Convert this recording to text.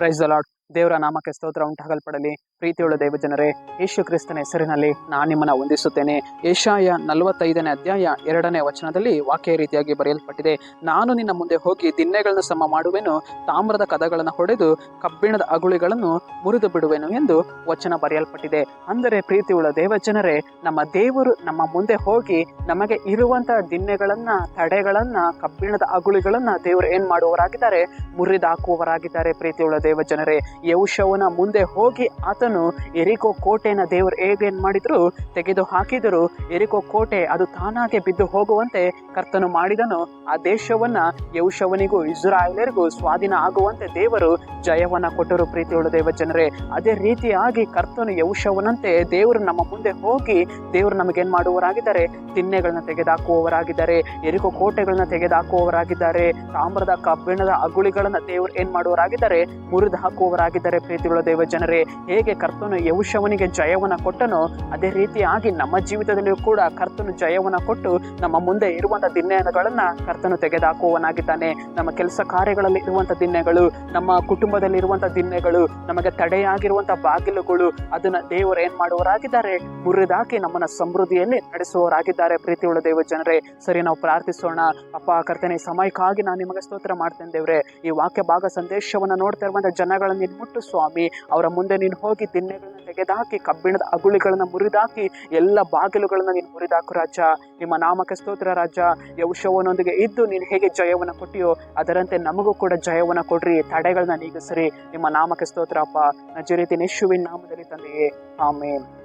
praise a lot. ದೇವರ ನಾಮಕ್ಕೆ ಸ್ತೋತ್ರ ಉಂಟಾಗಲ್ಪಡಲಿ. ಪ್ರೀತಿಯುಳ್ಳ ದೇವ ಜನರೇ ಯೇಸು ಕ್ರಿಸ್ತನ ಹೆಸರಿನಲ್ಲಿ ನಾನು ನಿಮ್ಮನ್ನ ವಂದಿಸುತ್ತೇನೆ. ಏಷಾಯ ನಲವತ್ತೈದನೇ ಅಧ್ಯಾಯ ಎರಡನೇ ವಚನದಲ್ಲಿ ವಾಕ್ಯ ರೀತಿಯಾಗಿ ಬರೆಯಲ್ಪಟ್ಟಿದೆ. ನಾನು ನಿನ್ನ ಮುಂದೆ ಹೋಗಿ ದಿನ್ನೆಗಳನ್ನು ಸಮ ಮಾಡುವೆನು, ತಾಮ್ರದ ಕದಗಳನ್ನು ಹೊಡೆದು ಕಬ್ಬಿಣದ ಅಗುಳಿಗಳನ್ನು ಮುರಿದು ಬಿಡುವೆನು ಎಂದು ವಚನ ಬರೆಯಲ್ಪಟ್ಟಿದೆ. ಅಂದರೆ ಪ್ರೀತಿಯುಳ್ಳ ದೇವ ಜನರೇ ನಮ್ಮ ದೇವರು ನಮ್ಮ ಮುಂದೆ ಹೋಗಿ ನಮಗೆ ಇರುವಂತಹ ದಿನ್ನೆಗಳನ್ನ, ತಡೆಗಳನ್ನ, ಕಬ್ಬಿಣದ ಅಗುಳಿಗಳನ್ನ ದೇವರು ಏನ್ ಮಾಡುವವರಾಗಿದ್ದಾರೆ? ಮುರಿದಾಕುವವರಾಗಿದ್ದಾರೆ ಪ್ರೀತಿಯುಳ್ಳ ದೇವ ಜನರೇ ಯೌಶವನ ಮುಂದೆ ಹೋಗಿ ಆತನು ಎರಿಕೋ ಕೋಟೆನ ದೇವರು ಹೇಗೇನ್ ಮಾಡಿದ್ರು? ತೆಗೆದು ಹಾಕಿದರು. ಎರಿಕೋ ಕೋಟೆ ಅದು ತಾನಾಗೆ ಬಿದ್ದು ಹೋಗುವಂತೆ ಕರ್ತನು ಮಾಡಿದನು. ಆ ದೇಶವನ್ನ ಯೌಶವನಿಗೂ ಇಸ್ರಾಯೇಲರಿಗೂ ಸ್ವಾಧೀನ ಆಗುವಂತೆ ದೇವರು ಜಯವನ್ನ ಕೊಟ್ಟರು ಪ್ರೀತಿಯುಳ್ಳ ದೇವ ಜನರೇ ಅದೇ ರೀತಿಯಾಗಿ ಕರ್ತನು ಯೌಶವನಂತೆ ದೇವರು ನಮ್ಮ ಮುಂದೆ ಹೋಗಿ ದೇವರು ನಮಗೇನ್ ಮಾಡುವವರಾಗಿದ್ದಾರೆ? ತಿನ್ನೆಗಳನ್ನ ತೆಗೆದುಹಾಕುವವರಾಗಿದ್ದಾರೆ ಎರಿಕೋ ಕೋಟೆಗಳನ್ನ ತೆಗೆದುಹಾಕುವವರಾಗಿದ್ದಾರೆ ತಾಮ್ರದ ಕಬ್ಬಿಣದ ಅಗುಳಿಗಳನ್ನ ದೇವರು ಏನ್ ಮಾಡುವವರಾಗಿದ್ದಾರೆ? ಮುರಿದು ಹಾಕುವವರಾಗಿದ್ದಾರೆ ಪ್ರೀತಿಗಳ ದೇವ ಜನರೇ ಹೇಗೆ ಕರ್ತನು ಯೌಶವನಿಗೆ ಜಯವನ್ನು ಕೊಟ್ಟನೋ, ಅದೇ ರೀತಿಯಾಗಿ ನಮ್ಮ ಜೀವಿತದಲ್ಲಿಯೂ ಕೂಡ ಕರ್ತನು ಜಯವನ್ನು ಕೊಟ್ಟು ನಮ್ಮ ಮುಂದೆ ಇರುವಂಥ ದಿನ್ನೆಗಳನ್ನ ಕರ್ತನು ತೆಗೆದುಹಾಕುವವನಾಗಿದ್ದಾನೆ. ನಮ್ಮ ಕೆಲಸ ಕಾರ್ಯಗಳಲ್ಲಿ ಇರುವಂಥ ದಿನ್ನೆಗಳು ನಮ್ಮ ಕುಟುಂಬದಲ್ಲಿ ಇರುವಂತಹ ದಿನ್ನೆಗಳು ನಮಗೆ ತಡೆಯಾಗಿರುವಂಥ ಬಾಗಿಲುಗಳು, ಅದನ್ನ ದೇವರು ಏನ್ ಮಾಡುವವರಾಗಿದ್ದಾರೆ? ಮುರಿದಾಕಿ ನಮ್ಮನ್ನು ಸಮೃದ್ಧಿಯಲ್ಲಿ ನಡೆಸುವವರಾಗಿದ್ದಾರೆ ಪ್ರೀತಿಯುಳ್ಳ ದೇವ ಜನರೇ ಸರಿ, ನಾವು ಪ್ರಾರ್ಥಿಸೋಣ. ಅಪ್ಪ, ಕರ್ತನೆ, ಸಮಯಕ್ಕಾಗಿ ನಾನು ನಿಮಗೆ ಸ್ತೋತ್ರ ಮಾಡ್ತೇನೆ ದೇವ್ರೆ. ಈ ವಾಕ್ಯ ಭಾಗ ಸಂದೇಶವನ್ನು ನೋಡ್ತಾ ಇರುವಂತಹ ಜನಗಳನ್ನ ನೀನು ಮುಟ್ಟು ಸ್ವಾಮಿ, ಅವರ ಮುಂದೆ ನೀನು ಹೋಗಿ ದಿನ್ನೆಗಳನ್ನ ತೆಗೆದಾಕಿ, ಕಬ್ಬಿಣದ ಅಗುಳಿಗಳನ್ನ ಮುರಿದಾಕಿ, ಎಲ್ಲ ಬಾಗಿಲುಗಳನ್ನ ನೀನು ಮುರಿದಾಕು ರಾಜ. ನಿಮ್ಮ ನಾಮಕ ಸ್ತೋತ್ರ ರಾಜ. ಯೌಶವನೊಂದಿಗೆ ಇದ್ದು ನೀನು ಹೇಗೆ ಜಯವನ್ನು ಕೊಟ್ಟಿಯೋ, ಅದರಂತೆ ನಮಗೂ ಕೂಡ ಜಯವನ್ನು ಕೊಡ್ರಿ. ತಡೆಗಳನ್ನ ನೀಗಿಸ್ರಿ. ನಿಮ್ಮ ನಾಮಕ ಸ್ತೋತ್ರ ಅಪ್ಪ. ನಜರೀತಿ ನಿಶುವಿನ ನಾಮದಲ್ಲಿ ತಂದೆಯೇ. ಆಮೇನ್.